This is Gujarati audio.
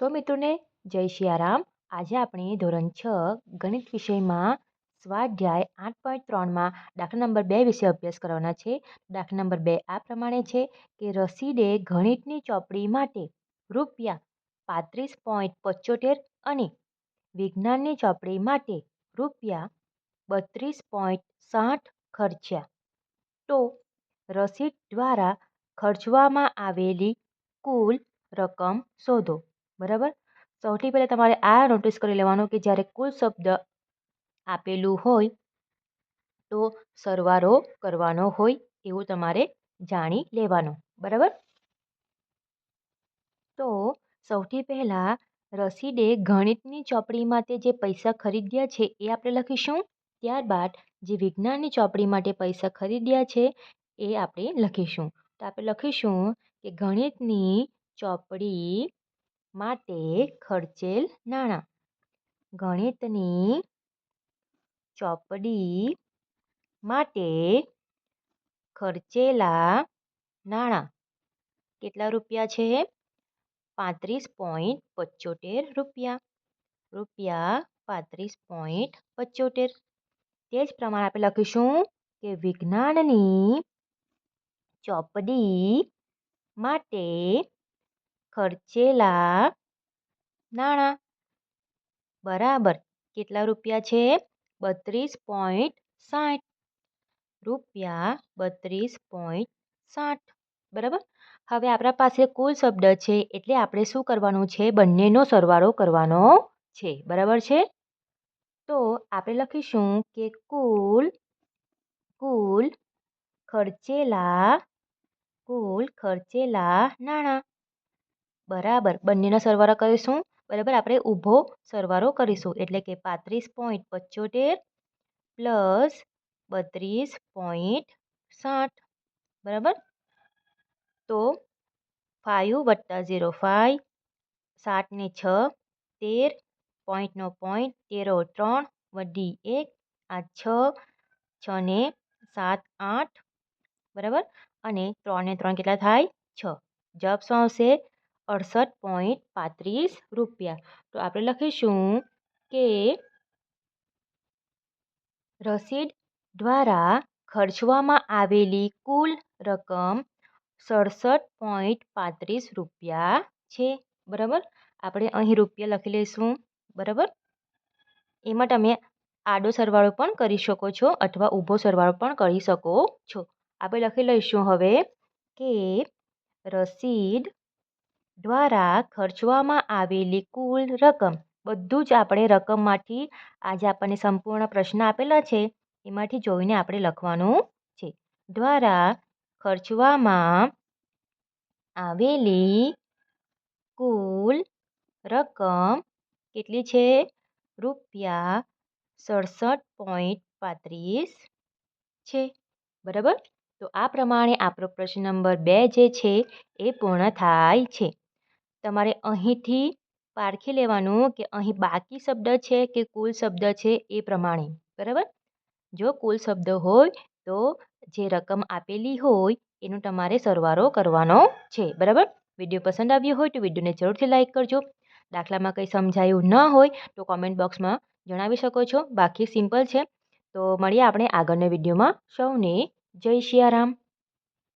સો મિત્રોને, જય શિયારામ આજે આપણે ધોરણ છ, ગણિત વિષયમાં સ્વાધ્યાય આઠ પોઈન્ટ ત્રણમાં દાખલા નંબર બે વિશે અભ્યાસ કરવાના છે. દાખલા નંબર બે આ પ્રમાણે છે કે રસીદે ગણિતની ચોપડી માટે રૂપિયા પાંત્રીસ પોઈન્ટ પચોતેર અને વિજ્ઞાનની ચોપડી માટે રૂપિયા બત્રીસ પોઈન્ટ સાઠ ખર્ચ્યા. તો, રસીદ દ્વારા ખર્ચવામાં આવેલી કુલ રકમ શોધો. બરાબર? સૌથી પહેલાં તમારે આ નોટિસ કરી લેવાનું કે જ્યારે કુલ શબ્દ આપેલું હોય તો સરવારો કરવાનો હોય એવું તમારે જાણી લેવાનું, બરાબર? તો સૌથી પહેલાં રસીદે ગણિતની ચોપડી માટે જે પૈસા ખરીદ્યા છે એ આપણે લખીશું. ત્યારબાદ જે વિજ્ઞાનની ચોપડી માટે પૈસા ખરીદ્યા છે એ આપણે લખીશું. તો આપણે લખીશું કે ગણિતની ચોપડી માટે ખર્ચેલ નાણાં. ગણિતની ચોપડી માટે ખર્ચેલા નાણાં. કેટલા રૂપિયા છે? પાંત્રીસ પોઈન્ટ પચોતેર રૂપિયા. રૂપિયા પાંત્રીસ પોઈન્ટ પચોતેર. તે જ પ્રમાણે આપણે લખીશું કે વિજ્ઞાનની ચોપડી માટે ખર્ચેલા નાણાં. બરાબર. કેટલા રૂપિયા છે? બત્રીસ પોઈન્ટ સાઠ. રૂપિયા બત્રીસ પોઈન્ટ સાઠ. બરાબર? હવે આપણા પાસે કુલ શબ્દ છે, એટલે આપણે શું કરવાનું છે? બંનેનો સરવાળો કરવાનો છે. બરાબર છે? તો આપણે લખીશું કે કુલ કુલ ખર્ચેલા કુલ ખર્ચેલા નાણાં. બરાબર. બંનેના સરવારો કરીશું. બરાબર, આપણે ઊભો સરવાળો કરીશું. એટલે કે પાંત્રીસ પોઈન્ટ પંચોતેર પ્લસ બત્રીસ પોઈન્ટ સાઠ. બરાબર? તો ફાઇવ વત્તા ઝીરો ફાઇવ સાતને છ, તેર પોઈન્ટનો પોઈન્ટ તેરો ત્રણ વડી એક, આ છ, છને સાત આઠ. બરાબર? અને ત્રણને ત્રણ કેટલા થાય? છ. જવાબ શું આવશે? અડસઠ પોઈન્ટ પાંત્રીસ રૂપિયા. તો આપણે લખીશું કે રસીદ દ્વારા ખર્ચવામાં આવેલી કુલ રકમ સડસઠ પોઈન્ટ પાંત્રીસ રૂપિયા છે. બરાબર? આપણે અહીં રૂપિયા લખી લઈશું. બરાબર? એમાં તમે આડો સરવાળો પણ કરી શકો છો અથવા ઊભો સરવાળો પણ કરી શકો છો. આપણે લખી લઈશું હવે કે રસીદ દ્વારા ખર્ચવામાં આવેલી કુલ રકમ, બધું જ આપણે રકમમાંથી આજે આપણને સંપૂર્ણ પ્રશ્ન આપેલા છે, એમાંથી જોઈને આપણે લખવાનું છે. દ્વારા ખર્ચવામાં આવેલી કુલ રકમ કેટલી છે? રૂપિયા સડસઠ પોઈન્ટ પાંત્રીસ છે. બરાબર? તો આ પ્રમાણે આપણો પ્રશ્ન નંબર બે જે છે, એ પૂર્ણ થાય છે. તમારે અહીંથી પારખી લેવાનું કે અહીં બાકી શબ્દ છે કે કુલ શબ્દ છે એ પ્રમાણે, બરાબર? જો કુલ શબ્દ હોય તો જે રકમ આપેલી હોય એનો તમારે સરવારો કરવાનો છે, બરાબર? વીડિયો પસંદ આવ્યો હોય તો વિડીયોને જરૂરથી લાઇક કરજો. દાખલામાં કંઈ સમજાયું ન હોય તો કોમેન્ટ બોક્સમાં જણાવી શકો છો. બાકી સિમ્પલ છે. તો મળીએ આપણે આગળના વિડીયોમાં. સૌને જય સિયારામ